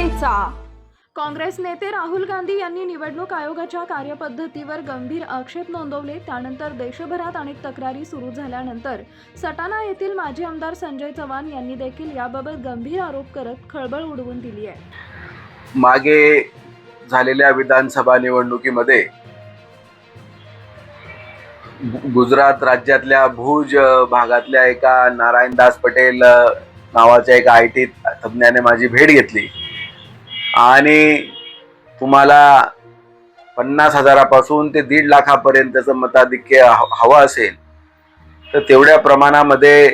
जनतेचा. काँग्रेस नेते राहुल गांधी यांनी निवडणूक आयोगाच्या कार्यपद्धतीवर गंभीर आक्षेप नोंदवले. त्यानंतर देशभरात अनेक तक्रारी सुरू झाल्यानंतर सटाणा येथील माजी आमदार संजय चव्हाण यांनी देखील याबाबत गंभीर आरोप करत खळबळ उडवून दिली आहे. मागे झालेल्या विधानसभा निवडणुकीमध्ये गुजरात राज्यातल्या भुज भागातल्या एका नारायणदास पटेल नावाच्या एका आय टी तज्ज्ञाने माझी भेट घेतली. आणि तुम्हाला पन्नास हजारापासून ते दीड लाखापर्यंतचं मताधिक्य हवं असेल तर तेवढ्या प्रमाणामध्ये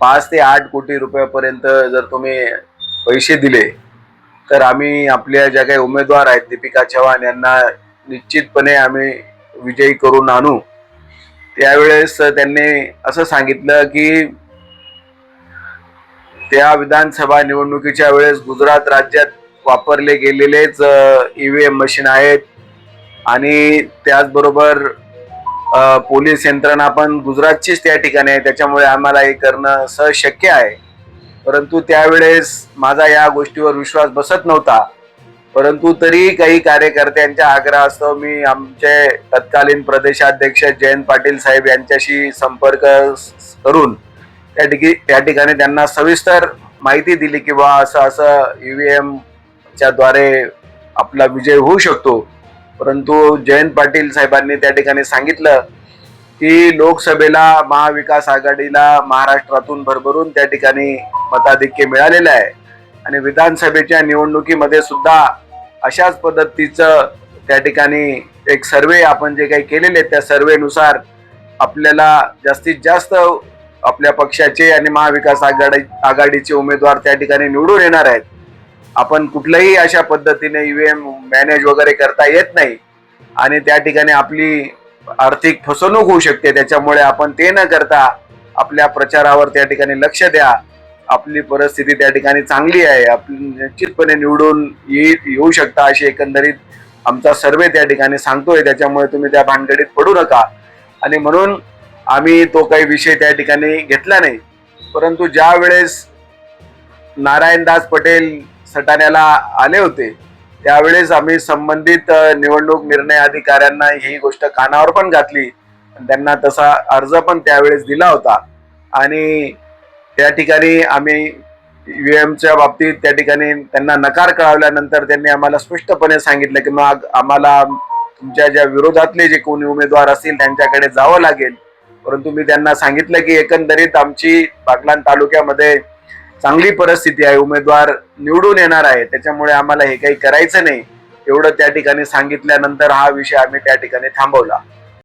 पाच ते आठ कोटी रुपयापर्यंत जर तुम्ही पैसे दिले तर आम्ही आपल्या ज्या काही उमेदवार आहेत दीपिका चव्हाण यांना निश्चितपणे आम्ही विजयी करून आणू. त्यावेळेस त्यांनी असं सांगितलं की त्या विधानसभा निवडणुकीच्या वेळेस गुजरात राज्यात वापरले गेलेलेच ईव्हीएम मशीन आहेत. आणि त्याचबरोबर पोलीस यंत्रणा पण गुजरातचीच त्या ठिकाणी आहे. त्याच्यामुळे आम्हाला हे करणं सहज शक्य आहे. परंतु त्यावेळेस माझा या गोष्टीवर विश्वास बसत नव्हता. परंतु तरी काही कार्यकर्त्यांच्या आग्रहास्तव मी आमचे तत्कालीन प्रदेशाध्यक्ष जयंत पाटील साहेब यांच्याशी संपर्क करून त्या ठिकी त्या ठिकाणी त्यांना सविस्तर माहिती दिली की बा असं असं ई व्ही एम च्या द्वारे आपला विजय होऊ शकतो. परंतु जयंत पाटील साहेबांनी त्या ठिकाणी सांगितलं की लोकसभेला महाविकास आघाडीला महाराष्ट्रातून भरभरून त्या ठिकाणी मताधिक्य मिळालेलं आहे. आणि विधानसभेच्या निवडणुकीमध्ये सुद्धा अशाच पद्धतीचं त्या ठिकाणी एक सर्वे आपण जे काही केलेले त्या सर्वेनुसार आपल्याला जास्तीत जास्त आपल्या पक्षाचे आणि महाविकास आघाडी आघाडीचे उमेदवार त्या ठिकाणी निवडून येणार आहेत. आपण कुठल्याही अशा पद्धतीने ईव्हीएम मॅनेज वगैरे करता येत नाही. आणि त्या ठिकाणी आपली आर्थिक फसवणूक होऊ शकते. त्याच्यामुळे आपण ते न करता आपल्या प्रचारावर त्या ठिकाणी लक्ष द्या. आपली परिस्थिती त्या ठिकाणी चांगली आहे. आपली निश्चितपणे निवडून येऊ शकता अशी एकंदरीत आमचा सर्वे त्या ठिकाणी सांगतोय. त्याच्यामुळे तुम्ही त्या भानगडीत पडू नका. आणि म्हणून आम्ही तो काही विषय त्या ठिकाणी घेतला नाही. परंतु ज्या वेळेस नारायणदास पटेल सटाण्याला आले होते. त्यावेळेस आम्ही संबंधित निवडणूक निर्णय अधिकाऱ्यांना ही गोष्ट कानावर पण घातली. आणि त्यांना तसा अर्ज पण त्यावेळेस दिला होता. आणि त्या ठिकाणी आम्ही ईव्हीएमच्या बाबतीत त्या ठिकाणी त्यांना नकार कळवल्यानंतर त्यांनी आम्हाला स्पष्टपणे सांगितलं की मग आम्हाला तुमच्या ज्या विरोधातले जे कोणी उमेदवार असतील त्यांच्याकडे जावं लागेल. परंतु मी त्यांना सांगितलं की एकंदरीत आमची बागलाण तालुक्यामध्ये चांगली परिस्थिती आहे उमेदवार निवडून येणार आहे. त्याच्यामुळे आम्हाला हे काही करायचं नाही. एवढं त्या ठिकाणी सांगितल्यानंतर हा विषय आम्ही त्या ठिकाणी थांबवला.